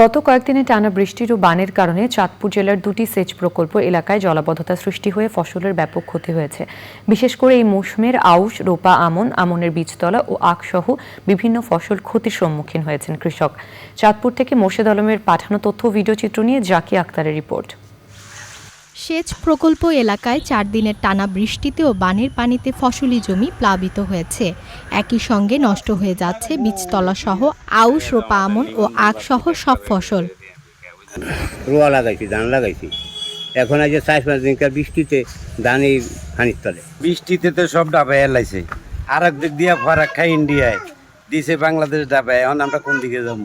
গত কয়েকদিনে টানা বৃষ্টির ও বানের কারণে চাঁদপুর জেলার দুটি সেচ প্রকল্প এলাকায় জলাবদ্ধতা সৃষ্টি হয়ে ফসলের ব্যাপক ক্ষতি হয়েছে। বিশেষ করে এই মৌসুমের আউশ, রোপা, আমন, আমনের বীজতলা ও আখসহ বিভিন্ন ফসল ক্ষতির সম্মুখীন হয়েছেন কৃষক। চাঁদপুর থেকে মোর্শেদ আলমের পাঠানো তথ্য ভিডিও চিত্র নিয়ে জাকি আক্তারের রিপোর্ট। সেচ প্রকল্প এলাকায় চার দিনের টানা বৃষ্টিতে ও বানের পানিতে ফসলি জমি প্লাবিত হয়েছে। একই সঙ্গে নষ্ট হয়ে যাচ্ছে বীজতলা সহ আউশ রোপা আমন ও আখ সহ সব ফসল। রোয়া লাগাইছি ধান লাগাইছি। এখন আজ চার পাঁচ দিনকার বৃষ্টিতে ধান এই হানির তলে। বৃষ্টিতে তো সব ডাবায় এলাইছে। আর এক দিক দিয়ে ফারাক খাই ইন্ডিয়ায়। দিছে বাংলাদেশ ডাবায় এখন আমরা কোন দিকে যাব?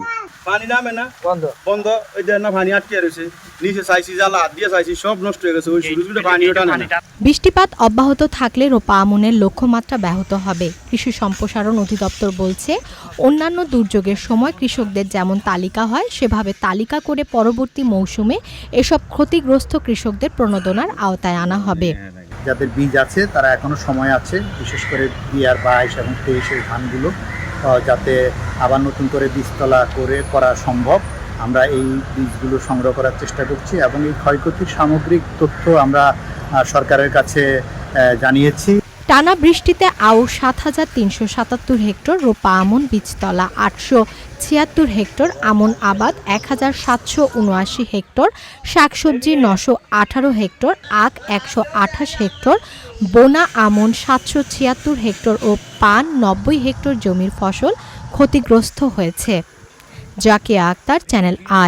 পানি নামে না। বন্ধ। বন্ধ ওই যে না পানি আটকে রয়েছে। নিচে চাইছি জালা হাত দিয়ে চাইছি সব নষ্ট হয়ে গেছে। ওই শুরু শুরু পানি ওঠা না। বৃষ্টিপাত অব্যাহত থাকলে রোপা আমনের লক্ষ্যমাত্রা ব্যাহত হবে। কৃষি সম্প্রসারণ অধিদপ্তর বলছে অন্যান্য দুর্যোগের সময় কৃষকদের যেমন তালিকা হয় সেভাবে তালিকা করে পরবর্তী মৌসুমে এসব ক্ষতিগ্রস্ত কৃষকদের প্রণোদনার আওতায় আনা হবে। যাদের বীজ আছে তারা এখনও সময় আছে বিশেষ করে আর বাইশ এবং তেইশের ধানগুলো যাতে আবার নতুন করে বীজতলা করে করা সম্ভব। আমরা এই বীজগুলো সংগ্রহ করার চেষ্টা করছি এবং এই ক্ষয়ক্ষতির সামগ্রিক তথ্য আমরা সরকারের কাছে জানিয়েছি। টানা বৃষ্টিতে আউ সাত হাজার তিনশো সাতাত্তর হেক্টর রোপা আমন, বীজতলা আটশো ছিয়াত্তর হেক্টর, আমন আবাদ এক হাজার সাতশো উনআশি হেক্টর, শাকসবজি নশো আঠারো হেক্টর, আখ একশো আঠাশ হেক্টর, বোনা আমন সাতশো ছিয়াত্তর হেক্টর ও পান নব্বই হেক্টর জমির ফসল ক্ষতিগ্রস্ত হয়েছে। Zakia Akhtar, channel I.